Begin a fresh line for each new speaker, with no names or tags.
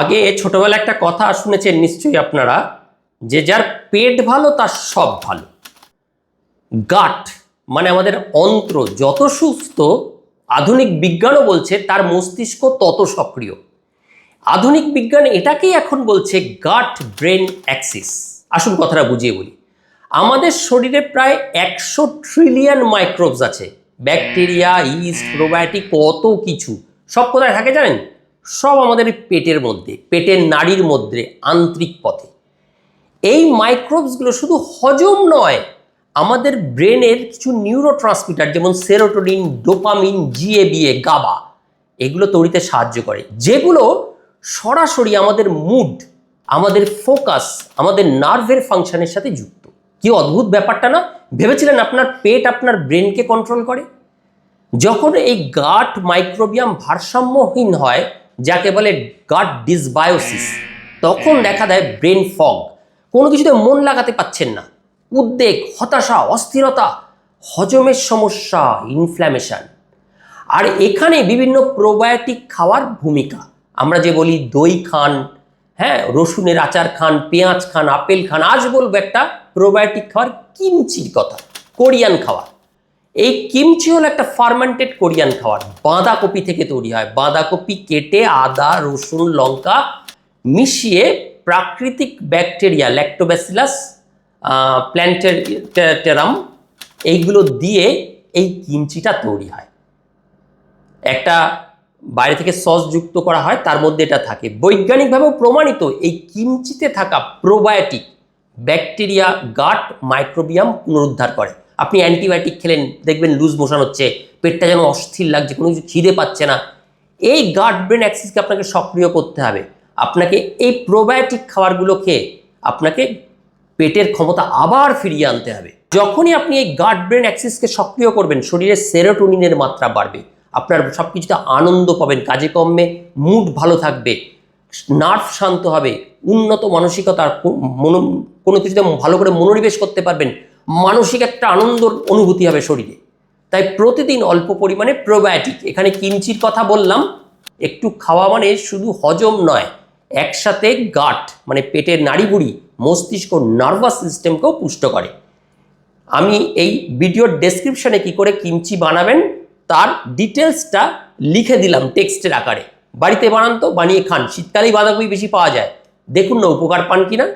আগে ছোটবেলা একটা কথা শুনেছেন নিশ্চয়ই আপনারা, যে যার পেট ভালো, তার সব ভালো। গাট মানে আমাদের অন্ত্র, যত সুস্থ, আধুনিক বিজ্ঞানও বলছে তার মস্তিষ্ক তত সক্রিয়। আধুনিক বিজ্ঞান এটাকেই এখন বলছে গাট ব্রেন অ্যাক্সিস। আসল কথাটা বুঝিয়ে বলি। আমাদের শরীরে প্রায় একশো ট্রিলিয়ন মাইক্রোবস আছে। ব্যাকটেরিয়া, ইস্ট, প্রোবায়োটিক, কত কিছু। সব কোথায় থাকে জানেন? সব আমাদের পেটের মধ্যে, পেটের নাড়ির মধ্যে, আন্তরিক পথে। এই মাইক্রোবসগুলো শুধু হজম নয়, আমাদের ব্রেনের কিছু নিউরো ট্রান্সমিটার যেমন serotonin dopamine G A B A GABA এগুলো তৈরিতে সাহায্য করে। যেগুলো সরাসরি আমাদের মুড আমাদের ফোকাস আমাদের নার্ভের ফাংশনের সাথে যুক্ত। কি অদ্ভুত ব্যাপারটা না? ভেবেছিলেন আপনার পেট আপনার ব্রেনকে কন্ট্রোল করে? যখন এই গাট মাইক্রোবিয়াম ভারসাম্যহীন হয় যাকে বলে গাট ডিসবায়োসিস তখন দেখা দেয় ব্রেন ফগ কোনো কিছুতে মন লাগাতে পাচ্ছেন না। উদ্বেগ, হতাশা, অস্থিরতা, হজমের সমস্যা ইনফ্ল্যামেশন আর এখানে বিভিন্ন প্রোবায়োটিক খাওয়ার ভূমিকা। আমরা যে বলি দই খান হ্যাঁ রসুনের আচার খান, পেঁয়াজ খান, আপেল খান, আজ বলব একটা প্রোবায়োটিক খাওয়ার কিমচির কথা। কোরিয়ান খাওয়া। এই কিমচি হলো একটা ফার্মেন্টেড কোরিয়ান খাবার। বাঁধাকপি থেকে তৈরি হয়। বাঁধাকপি কেটে আদা, রসুন, লঙ্কা মিশিয়ে প্রাকৃতিক ব্যাকটেরিয়া ল্যাক্টোব্যাসিলাস প্ল্যান্টেরাম এইগুলো দিয়ে এই কিমচিটা তৈরি হয়। একটা বাইরে থেকে সস যুক্ত করা হয়, তার মধ্যে এটা থাকে। বৈজ্ঞানিকভাবেও প্রমাণিত এই কিমচিতে থাকা প্রোবায়োটিক ব্যাকটেরিয়া গাট মাইক্রোবিয়াম পুনরুদ্ধার করে। আপনি অ্যান্টিবায়োটিক খেলেন, দেখবেন লুজ মোশন হচ্ছে, পেটটা যেন অস্থির লাগছে, কোনো কিছু খিদে পাচ্ছে না। এই গার্ড ব্রেন অ্যাক্সিসকে আপনাকে সক্রিয় করতে হবে। আপনাকে এই প্রোবায়োটিক খাবারগুলো খেয়ে আপনাকে পেটের ক্ষমতা আবার ফিরিয়ে আনতে হবে। যখনই আপনি এই গার্ড ব্রেন অ্যাক্সিসকে সক্রিয় করবেন, শরীরে সেরোটোনিনের মাত্রা বাড়বে। আপনার সব কিছুতে আনন্দ পাবেন, কাজে কর্মে মুড ভালো থাকবে নার্ভ শান্ত হবে, উন্নত মানসিকতার মনো কোনো কিছুতে ভালো করে মনোনিবেশ করতে পারবেন। মানসিক একটা আনন্দর অনুভূতি হবে শরীরে। তাই প্রতিদিন অল্প পরিমাণে প্রোবায়োটিক এখানে কিমচির কথা বললাম, একটু খাওয়া মানে শুধু হজম নয়, একসাথে গাট মানে পেটের নাড়িভুড়ি মস্তিষ্ক নার্ভাস সিস্টেমকেও পুষ্ট করে। আমি এই ভিডিওর ডেসক্রিপশনে কি করে কিমচি বানাবেন, তার ডিটেলসটা লিখে দিলাম টেক্সটের আকারে। বাড়িতে বানান তো, বানিয়ে খান। শীতকালেই বাঁধাকপি বেশি পাওয়া যায়। দেখুন না উপকার পান কিনা।